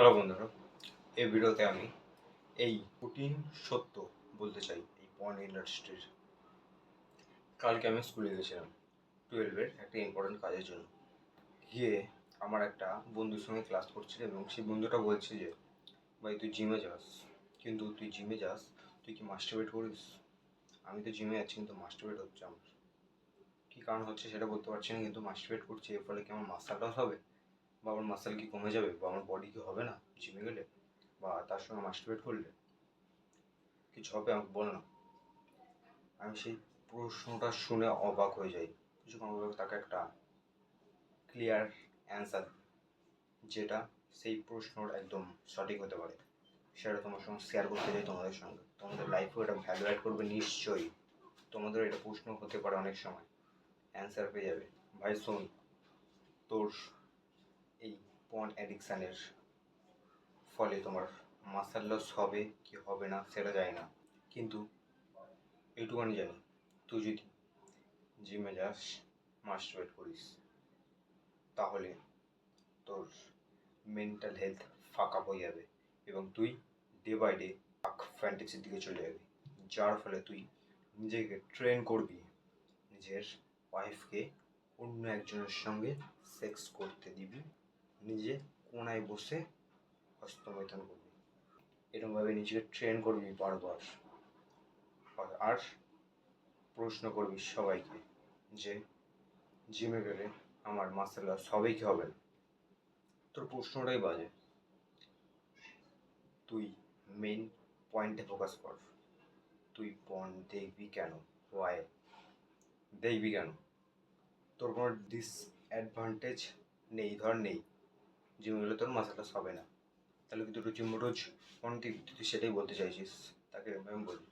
Hello বন্ধুরা, এই ভিডিওতে আমি এই কঠিন সত্য বলতে চাই, এই পর্ন ইন্ডাস্ট্রির কালকে আমি স্কুলে গেছিলাম টুয়েলভের একটা ইম্পর্টেন্ট কাজের জন্য। গিয়ে আমার একটা বন্ধুর সঙ্গে ক্লাস করছিল এবং সেই বন্ধুটা বলছে যে, ভাই, তুই জিমে যাস, কিন্তু তুই জিমে যাস, তুই কি মাস্টারবেট করিস? আমি তো জিমে যাচ্ছি কিন্তু মাস্টারবেট হচ্ছে আমার। কী কারণ হচ্ছে সেটা বলতে পারছি না, কিন্তু মাস্টারবেট করছি, এর ফলে কি আমার মাস্টার হবে? বা আমার মাসেল কি কমে যাবে বা আমার বডি কি হবে না জিমে গেলে বা তার সঙ্গে মাস্টারবেট করলে? কিছু হবে আমাকে বল না। আমি সেই প্রশ্নটা শুনে অবাক হয়ে যাই। কিছুক্ষণ পর তাকে একটা ক্লিয়ার অ্যান্সার যেটা সেই প্রশ্নর একদম সঠিক হতে পারে। সেটা তোমার সঙ্গে শেয়ার করতে চাই তোমাদের সঙ্গে। তোমাদের লাইফেও এটা ভ্যালু অ্যাড করবে নিশ্চয়ই। তোমাদের এটা প্রশ্ন হতে পারে অনেক সময়। অ্যান্সার পেয়ে যাবে। ভাই শোন, তোর এই পন অ্যাডিকশানের ফলে তোমার মাসাল লস হবে কি হবে না সেটা জানি না। কিন্তু এইটুকুনি জানি, তুই যদি জিমে যাস মাস্টারবেট করিস, তাহলে তোর মেন্টাল হেলথ ফাঁকা হয়ে যাবে এবং তুই ডে বাই ডে আক ফ্যান্টাসির দিকে চলে যাবি। যার ফলে তুই নিজেকে ট্রেন করবি, নিজের ওয়াইফকে অন্য একজনের সঙ্গে সেক্স করতে দিবি। নিজে কোনায় বসে হস্তমৈথন করবি। এরকমভাবে নিজেকে ট্রেন করবি বারবার। আর- আর প্রশ্ন করবি সবাইকে যে জিমে গেলে আমার মাসেল লস হবে কি হবে তোর প্রশ্নটাই বাজে। তুই মেন পয়েন্টে ফোকাস কর। তুই পণ দেখবি কেন? ওয়াই দেখবি কেন? তোর কোনো ডিসঅ্যাডভান্টেজ নেই, ধর নেই। জিমে গেলে তোর মাসাল লস হবে না তাহলে কি দুটো জিম রোজ অনেক তুই সেটাই বলতে চাইছিস? তাকে আমি বলি।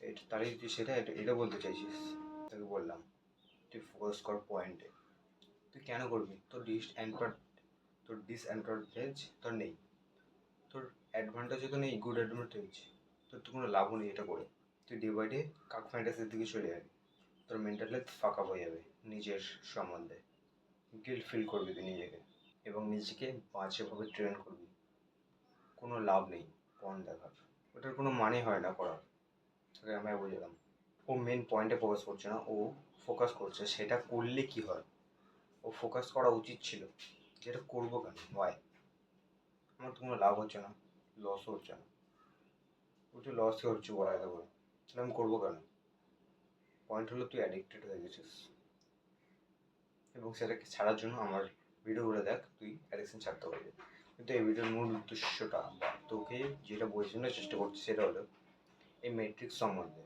এটা তাহলে তুই সেটা, এটা বলতে চাইছিস। তাকে বললাম, তুই ফোকাস কর পয়েন্টে তুই কেন করবি? তোর ডিসঅ্যাডভান্ট তোর ডিসঅ্যাডভান্টেজ তোর নেই। তোর অ্যাডভান্টেজও তো নেই গুড অ্যাডভান্টেজ তোর তো কোনো লাভও নেই এটা করে। তুই ডে বাই ডে কাক ফ্যান্টাসির দিকে চলে যাবি। তোর মেন্টাল হেলথ ফাঁকা হয়ে যাবে নিজের সম্বন্ধে। গিল্ট ফিল করবি তুই নিজেকে। এবং নিজেকে বাজেভাবে ট্রেন করবি। কোনো লাভ নেই পণ দেখার। ওটার কোনো মানে হয় না করার। তোকে আমি বুঝলাম ও মেন পয়েন্টে ফোকাস করছে না, ও ফোকাস করছে সেটা করলে কি হয়? ও ফোকাস করা উচিত ছিল। যেটা করব কেন? ওয়াই আমার তো কোনো লাভ হচ্ছে না লসও হচ্ছে না। ওটা লসই হচ্ছে বলা যেতে পারে তাহলে আমি করব কেন? পয়েন্ট হলো তুই অ্যাডিক্টেড হয়ে গেছিস। এবং সেটাকে ছাড়ার জন্য আমার ভিডিওগুলো দেখ, তুই অ্যাডিকশন ছাড়তে পারবি। কিন্তু এই ভিডিওর মূল উদ্দেশ্যটা বা তোকে যেটা বোঝানোর চেষ্টা করছি সেটা হলো, এই মেট্রিক্স সম্বন্ধে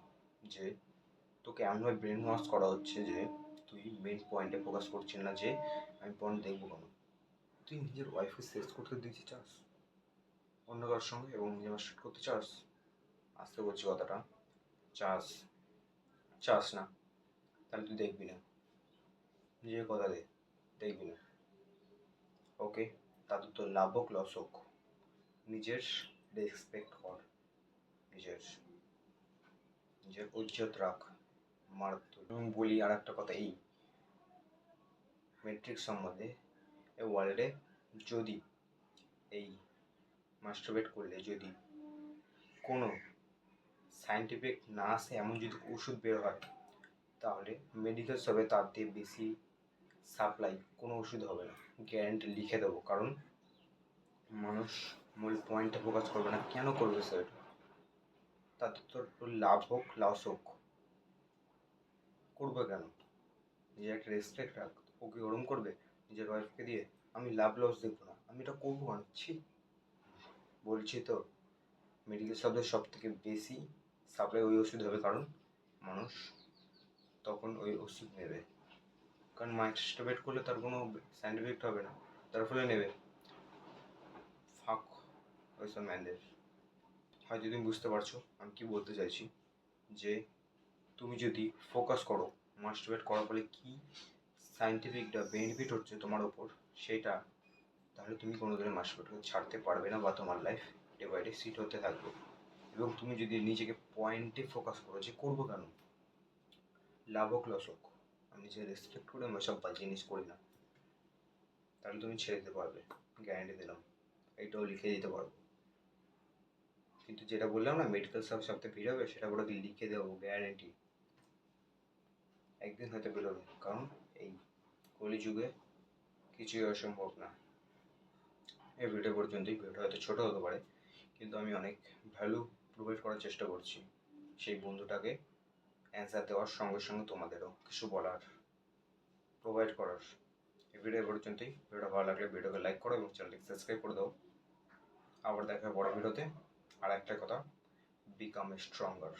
যে তোকে এমনভাবে ব্রেন ওয়াশ করা হচ্ছে যে তুই মেন পয়েন্টে ফোকাস করছিস না যে আমি পয়েন্ট দেখব কেন। তুই নিজের ওয়াইফকে শেষ করতে দিতে চাস, অন্য কারোর সঙ্গে এবং নিজে মাস্টার করতে চাস? আসতে বলছি কথাটা। চাস চাস না, তাহলে তুই দেখবি না। নিজের কথা দে, দেখবি না। ওকে, তাতে তোর লাভ হোক লস হোক নিজের রেসপেক্ট কর। নিজের নিজের উজ্জ্বত রাখ। মারাত্মক। বলি আর একটা কথা এই মেট্রিক সম্বন্ধে, এই ওয়ার্ল্ডে যদি, এই মাস্টারবেট করলে যদি কোনো সায়েন্টিফিক না আসে এমন যদি ওষুধ বের হয়, তাহলে মেডিকেল শপে তার দিয়ে বেশি সাপ্লাই, কোনো ওষুধ হবে না। গ্যারেন্টি লিখে দেবো, কারণ মানুষ মূল পয়েন্টে ফোকাস করবে না। কেন করবে স্যার তাতে তোর লাভ হোক লস হোক। করবে কেন? নিজের একটা রেসপেক্ট রাখ। ওকে ওরম করবে, নিজের ওয়াইফকে দিয়ে, আমি লাভ লস দেখব না। আমি এটা করব কেন? ছি! বলছি তো মেডিকেল শপের সব থেকে বেশি সাপ্লাই ওই ওষুধ হবে, কারণ মানুষ তখন ওই ওষুধ নেবে। কারণ মাস্টারবেট করলে তার কোনো সাইড হবে না। তার ফলে নেবে। ফাঁক ওইসব ম্যানদের। হয়তো তুমি বুঝতে পারছ, আমি কি বলতে চাইছি? যে তুমি যদি ফোকাস করো মাস্টারবেট করার ফলে কী সাইন্টিফিকটা বেনিফিট হচ্ছে তোমার ওপর, সেটা তাহলে তুমি কোনো দিনে মাস্টারবেটকে ছাড়তে পারবে না বা তোমার life day by day shit হতে থাকবে। এবং তুমি যদি নিজেকে পয়েন্টে ফোকাস করো, যে করব কেন? লাভ হোক লস হোক আমি নিজে রেসপেক্ট করে আমি সব জিনিস করি না তাহলে তুমি ছেড়ে দিতে পারবে গ্যারান্টি দিলাম, এইটাও লিখে দিতে পারব কিন্তু যেটা বললাম না মেডিকেল সব সপ্তাহে ভিড় হবে সেটা ওটা লিখে দেবো গ্যারান্টি একদিন হয়তো বেরোবে, কারণ এই কলিযুগে কিছুই অসম্ভব না। এই ভিডিও পর্যন্তই ভিডিওটা হয়তো ছোটো হতে পারে, কিন্তু আমি অনেক ভ্যালু প্রোভাইড করার চেষ্টা করছি, সেই বন্ধুটাকে। অ্যান্সার দেওয়ার সঙ্গে সঙ্গে তোমাদেরও কিছু বলার প্রোভাইড করার। এই ভিডিও পর্যন্তই। ভিডিওটা ভালো লাগলে ভিডিওকে লাইক করো এবং চ্যানেলটিকে সাবস্ক্রাইব করে দাও। আবার দেখা হবে বড় ভিডিওতে আর একটা কথা বিকাম স্ট্রঙ্গার